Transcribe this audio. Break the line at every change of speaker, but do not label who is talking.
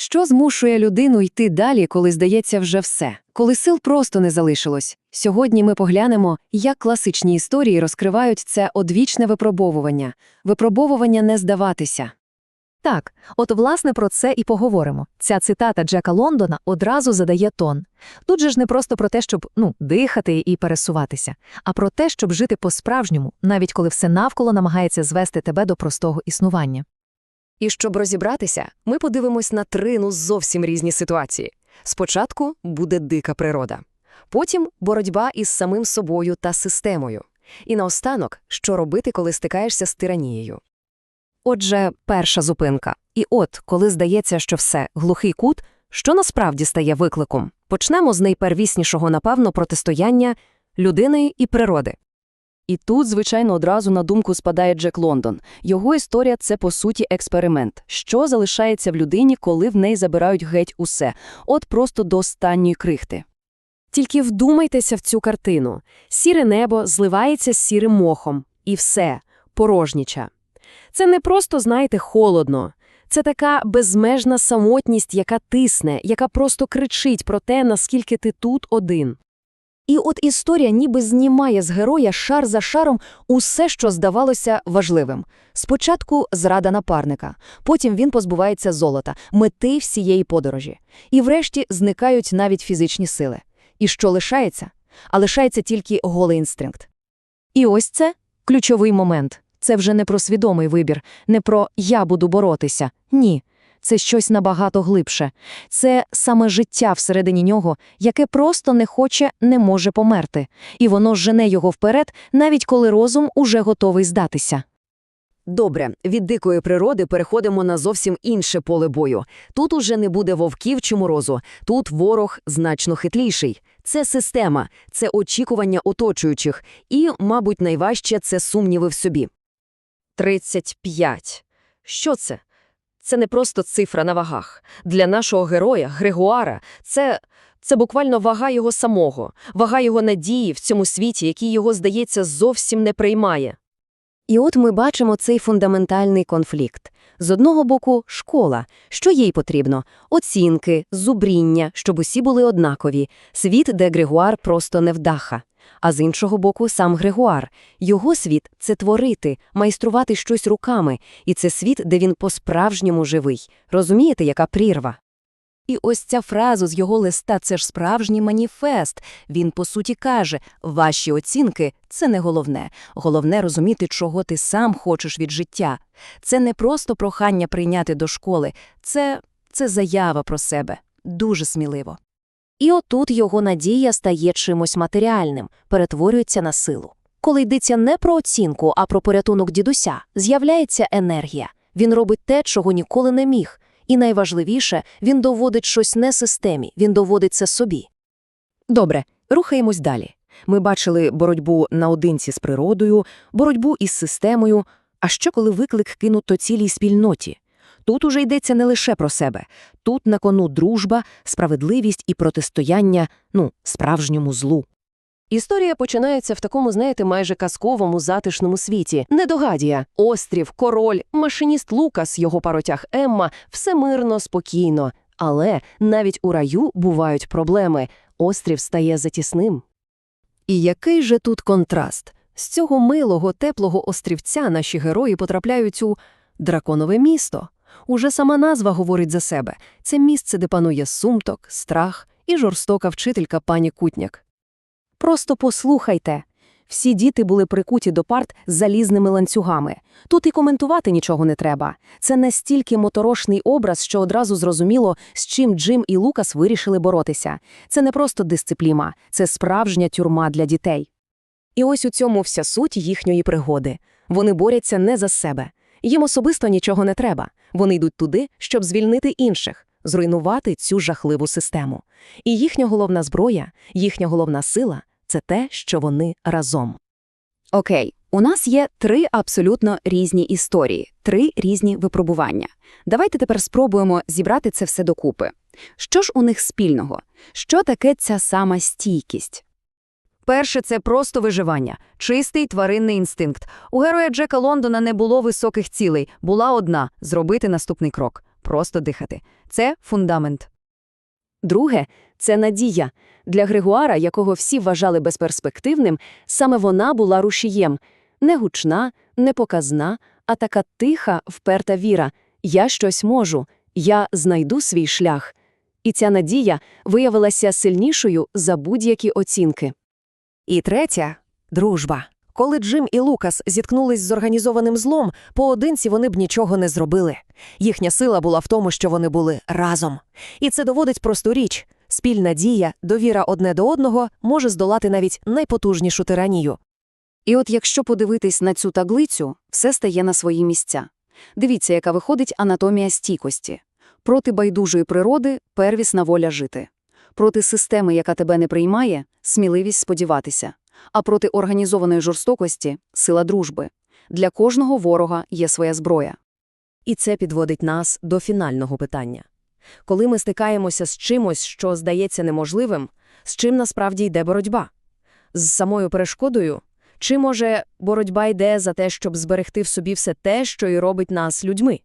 Що змушує людину йти далі, коли здається вже все, коли сил просто не залишилось? Сьогодні ми поглянемо, як класичні історії розкривають це одвічне випробовування, випробовування не здаватися.
Так, от власне про це і поговоримо. Ця цитата Джека Лондона одразу задає тон. Тут же ж не просто про те, щоб ну, дихати і пересуватися, а про те, щоб жити по-справжньому, навіть коли все навколо намагається звести тебе до простого існування.
І щоб розібратися, ми подивимось на три ну зовсім різні ситуації. Спочатку буде дика природа, потім боротьба із самим собою та системою. І наостанок, що робити, коли стикаєшся з тиранією. Отже, перша зупинка. І от, коли здається, що все глухий кут, що насправді стає викликом? Почнемо з найпервіснішого, напевно, протистояння людини і природи. І тут, звичайно, одразу на думку спадає Джек Лондон. Його історія це по суті експеримент. Що залишається в людині, коли в неї забирають геть усе, от просто до останньої крихти. Тільки вдумайтеся в цю картину. Сіре небо зливається з сірим мохом, і все порожніча. Це не просто, знаєте, холодно. Це така безмежна самотність, яка тисне, яка просто кричить про те, наскільки ти тут один. І от історія ніби знімає з героя шар за шаром усе, що здавалося важливим. Спочатку зрада напарника, потім він позбувається золота, мети всієї подорожі. І врешті зникають навіть фізичні сили. І що лишається? А лишається тільки голий інстинкт. І ось це ключовий момент. Це вже не про свідомий вибір, не про «я буду боротися». Ні. Це щось набагато глибше. Це саме життя всередині нього, яке просто не хоче, не може померти. І воно жене його вперед, навіть коли розум уже готовий здатися. Добре, від дикої природи переходимо на зовсім інше поле бою. Тут уже не буде вовків чи морозу, тут ворог значно хитліший. Це система, це очікування оточуючих, і, мабуть, найважче це сумніви в собі. 35. Що це? Це не просто цифра на вагах. Для нашого героя, Григуара, це, це буквально вага його самого, вага його надії в цьому світі, який його, здається, зовсім не приймає. І от ми бачимо цей фундаментальний конфлікт. З одного боку, школа. Що їй потрібно? Оцінки, зубріння, щоб усі були однакові. Світ, де Григуар просто невдаха. А з іншого боку, сам Григуар. Його світ – це творити, майструвати щось руками. І це світ, де він по-справжньому живий. Розумієте, яка прірва? І ось ця фраза з його листа – це ж справжній маніфест. Він, по суті, каже, ваші оцінки – це не головне. Головне розуміти, чого ти сам хочеш від життя. Це не просто прохання прийняти до школи. Це, це заява про себе. Дуже сміливо. І отут його надія стає чимось матеріальним, перетворюється на силу. Коли йдеться не про оцінку, а про порятунок дідуся, з'являється енергія. Він робить те, чого ніколи не міг. І найважливіше, він доводить щось не системі, він доводить це собі. Добре, рухаємось далі. Ми бачили боротьбу наодинці з природою, боротьбу із системою. А що, коли виклик кинуто цілій спільноті? Тут уже йдеться не лише про себе. Тут на кону дружба, справедливість і протистояння, ну, справжньому злу. Історія починається в такому, знаєте, майже казковому затишному світі. Недогадія, острів, король, машиніст Лукас, його паротяг Емма – все мирно, спокійно. Але навіть у раю бувають проблеми. Острів стає затісним. І який же тут контраст? З цього милого, теплого острівця наші герої потрапляють у драконове місто. Уже сама назва говорить за себе. Це місце, де панує сумток, страх і жорстока вчителька пані Кутняк. Просто послухайте. Всі діти були прикуті до парт з залізними ланцюгами. Тут і коментувати нічого не треба. Це настільки моторошний образ, що одразу зрозуміло, з чим Джим і Лукас вирішили боротися. Це не просто дисципліна, це справжня тюрма для дітей. І ось у цьому вся суть їхньої пригоди. Вони борються не за себе. Їм особисто нічого не треба. Вони йдуть туди, щоб звільнити інших, зруйнувати цю жахливу систему. І їхня головна зброя, їхня головна сила це те, що вони разом.
Окей, у нас є три абсолютно різні історії, три різні випробування. Давайте тепер спробуємо зібрати це все докупи. Що ж у них спільного? Що таке ця сама стійкість?
Перше – це просто виживання, чистий тваринний інстинкт. У героя Джека Лондона не було високих цілей, була одна – зробити наступний крок.
просто дихати. Це фундамент.
Друге – це надія. Для Григуара, якого всі вважали безперспективним, саме вона була рушієм. Не гучна, не показна, а така тиха, вперта віра. Я щось можу, я знайду свій шлях. І ця надія виявилася сильнішою за будь-які оцінки.
І третя – дружба. Коли Джим і Лукас зіткнулись з організованим злом, поодинці вони б нічого не зробили. Їхня сила була в тому, що вони були разом. І це доводить просту річ. Спільна дія, довіра одне до одного може здолати навіть найпотужнішу тиранію.
І от якщо подивитись на цю таблицю, все стає на свої місця. Дивіться, яка виходить анатомія стійкості. Проти байдужої природи – первісна воля жити. Проти системи, яка тебе не приймає – сміливість сподіватися. А проти організованої жорстокості – сила дружби. Для кожного ворога є своя зброя.
І це підводить нас до фінального питання. Коли ми стикаємося з чимось, що здається неможливим, з чим насправді йде боротьба? З самою перешкодою? Чи, може, боротьба йде за те, щоб зберегти в собі все те, що і робить нас людьми?